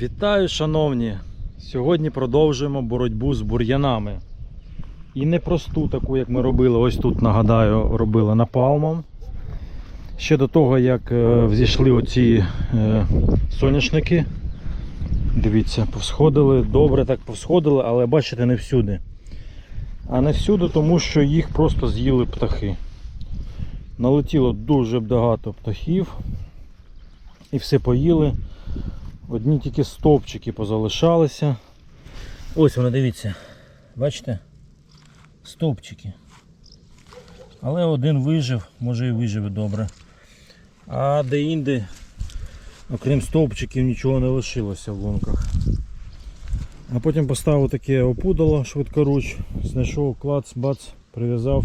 Вітаю, шановні! Сьогодні продовжуємо боротьбу з бур'янами. І не просту таку, як ми робили, ось тут, нагадаю, робили напалмом. Ще до того, як е, взійшли оці е, соняшники. Дивіться, повсходили, добре так повсходили, але бачите, не всюди. А не всюди, тому що їх просто з'їли птахи. Налетіло дуже багато птахів і все поїли. Одні тільки стовпчики позалишалися. Ось вони, дивіться. Бачите? Стовпчики. Але один вижив, може і виживе добре. А де-інде, окрім стовпчиків, нічого не лишилося в лунках. А потім поставив таке опудало швидкоруч, знайшов клац, бац, прив'язав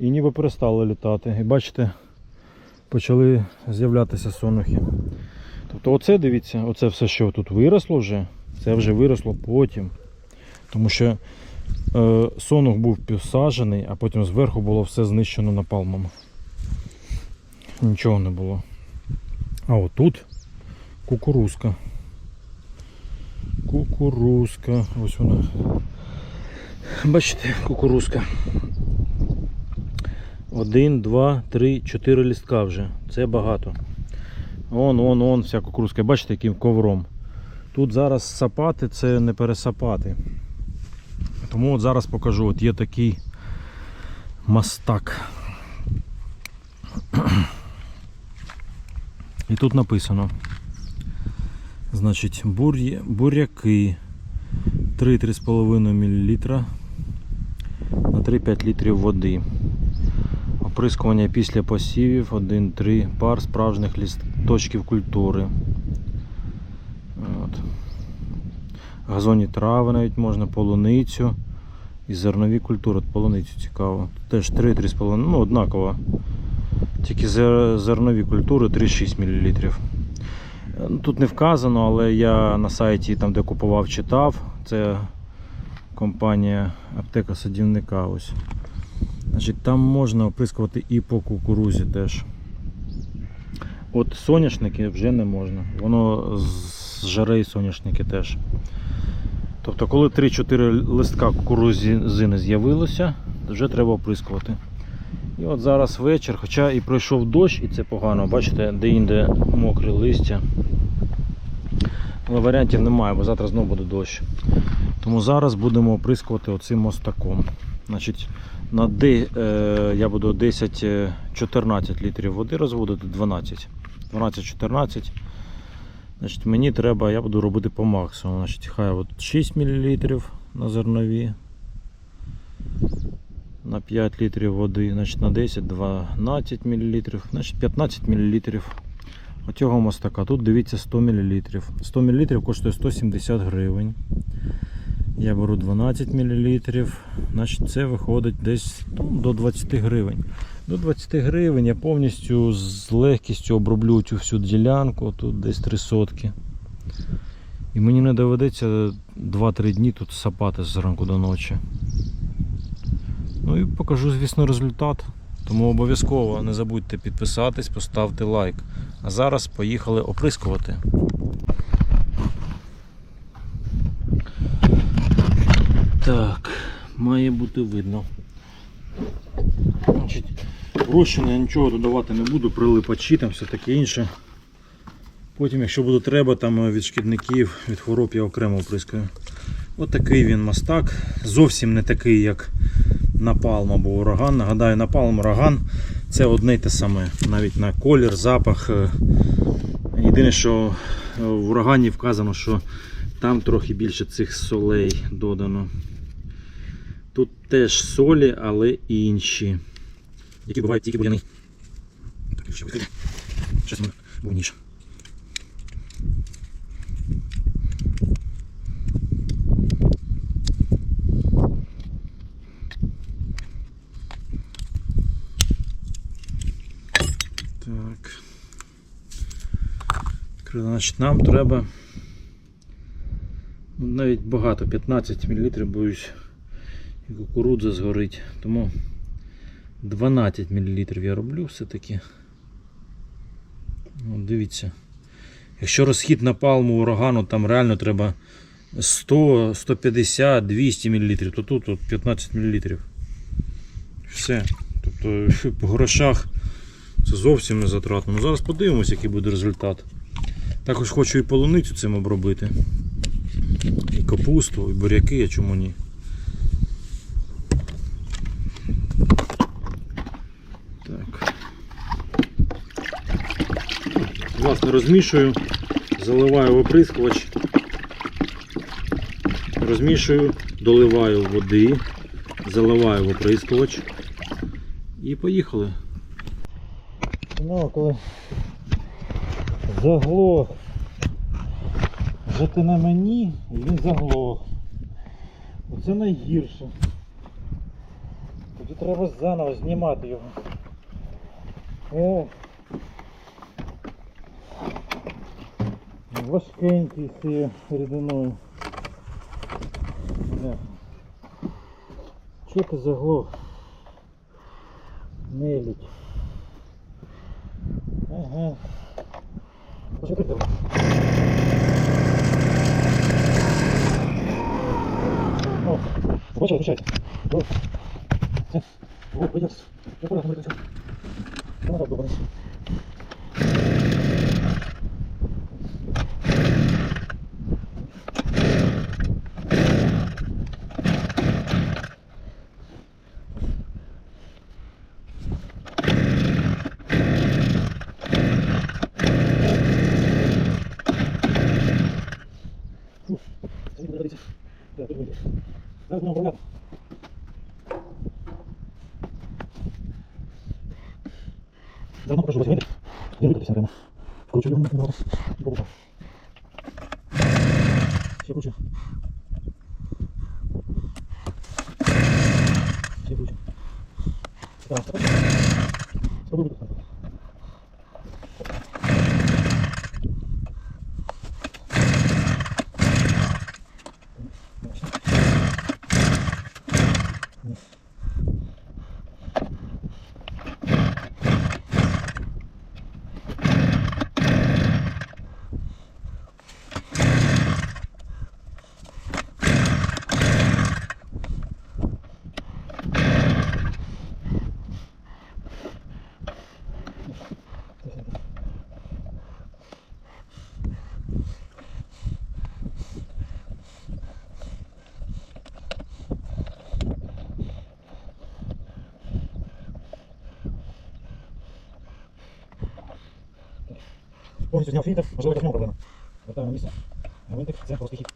і ніби перестало літати. І бачите, почали з'являтися сонухи. Тобто оце дивіться, оце все, що тут виросло вже, це вже виросло потім. Тому що е, сонух був посаджений, а потім зверху було все знищено напалмом. Нічого не було. А отут кукурузка. Кукурузка. Ось вона. Бачите, кукурузка. Один, два, три, чотири лістка вже. Це багато. Вон, вон, вон, вся кукурузка. Бачите, яким ковром. Тут зараз сапати це не пересапати. Тому от зараз покажу. От є такий мастак. І тут написано. Значить, бур'я, буряки 3-3,5 мл на 3-5 літрів води. Оприскування після посівів 1-3 пар справжніх лісточків культури. От. Газонні трави навіть можна, полуницю і зернові культури. От полуницю цікаво. Теж 3-3,5, ну однаково. Тільки зернові культури 3-6 мл. Ну, Тут не вказано, але я на сайті, там де купував, читав. Це компанія аптека садівника. Ось. Значить, там можна оприскувати і по кукурузі теж. От соняшники вже не можна. Воно зжаре і соняшники теж. Тобто, коли 3-4 листка кукурузини з'явилося, вже треба оприскувати. І от зараз вечір, хоча і пройшов дощ, і це погано, бачите, де-інде мокре листя. Але варіантів немає, бо завтра знову буде дощ. Тому зараз будемо оприскувати оцим мостаком. Значить, на де, е, я буду 10-14 літрів води розводити, 12. 12-14. Значить, мені треба, я буду робити по максимуму. Значить, хай от 6 мл на зернові. На 5 літрів води, значить на 10, 12 мл, значить 15 мл. Оцього мостака. Тут дивіться 100 мл. 100 мл коштує 170 гривень. Я беру 12 мл, значить це виходить десь ну, до 20 гривень. До 20 гривень я повністю з легкістю оброблю цю всю ділянку, тут десь 3 сотки. І мені не доведеться 2-3 дні тут сапати з ранку до ночі. Ну і покажу, звісно, результат. Тому обов'язково не забудьте підписатись, поставте лайк. А зараз поїхали оприскувати. Так, має бути видно. Значить, я нічого додавати не буду, прилипачі там все таке інше. Потім, якщо буде треба, там від шкідників, від хвороб я окремо оприскаю. Ось такий він мастак. Зовсім не такий, як напалм або ураган. Нагадаю, напалм ураган це одне й те саме. Навіть на колір, запах. е. Єдине, що е, в урагані вказано, що там трохи більше цих солей додано. Тут теж солі, але інші. Які бувають тільки буряни. Так, ще викине. Щось був ніж. Так. Значить, нам треба ну, навіть багато, 15 мл, боюсь, і кукурудза згорить. Тому 12 мл я роблю все-таки. Дивіться, Якщо розхід на палму урагану, там реально треба 100, 150, 200 мл, то тут от 15 мл. Все. Тобто по грошах це зовсім не затратно. Ну зараз подивимось, який буде результат. Також хочу і полуницю цим обробити. І капусту, і буряки, а чому ні. Власне, розмішую, заливаю в оприскувач, розмішую, доливаю води, заливаю в оприскувач і поїхали. Ну, коли заглох жити на мені, він заглох. Оце найгірше. Тоді треба заново знімати його. О. Важкенький з цією рідиною. Чого ти заглох? Нелюдь. Ага. Почекай там. О, почай, почай. О. Пойдет. Я понял, смотри, что. Ну, так, добре. Заодно покажу, возьми. Не выкатись, наверное. Вкручу его на Попробуй. Все круче. Все круче. Да, второй. Попробуй выкатить. Повністю зняв фільтр, можливо, якась проблема. Вертаємо на місце. Гвинтик, це просто хід.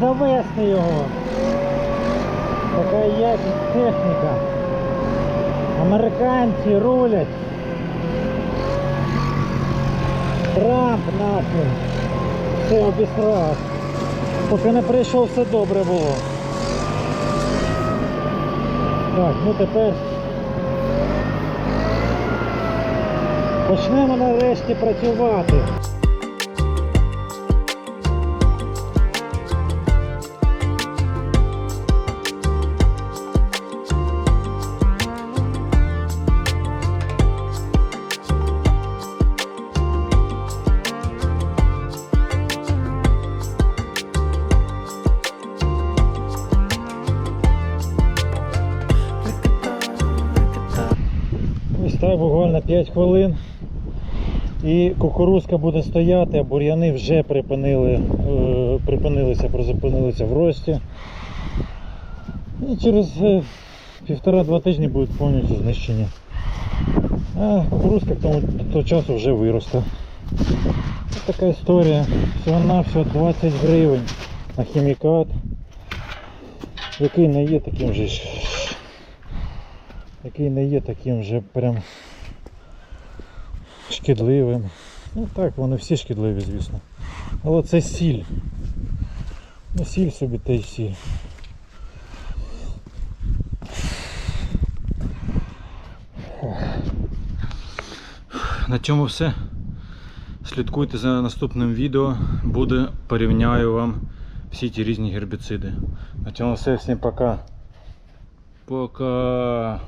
Завести його. Така якість техніка. Американці рулять. Трамп нахрен. Все обісрав. Поки не прийшов, все добре було. Так, ну тепер почнемо нарешті працювати. Так, буквально 5 хвилин. І кукурузка буде стояти, а бур'яни вже припинили, е, припинилися, призупинилися в рості. І через е, півтора-два тижні будуть повністю знищені. А кукурузка до того часу вже виросте. Ось така історія. Всього-навсього 20 гривень на хімікат, який не є таким же. Який не є таким же прям шкідливим. Ну так, вони всі шкідливі, звісно. Але це сіль. Ну сіль собі та й сіль. На цьому все. Слідкуйте за наступним відео. Буде порівняю вам всі ті різні гербіциди. На цьому все. Всім пока. Пока.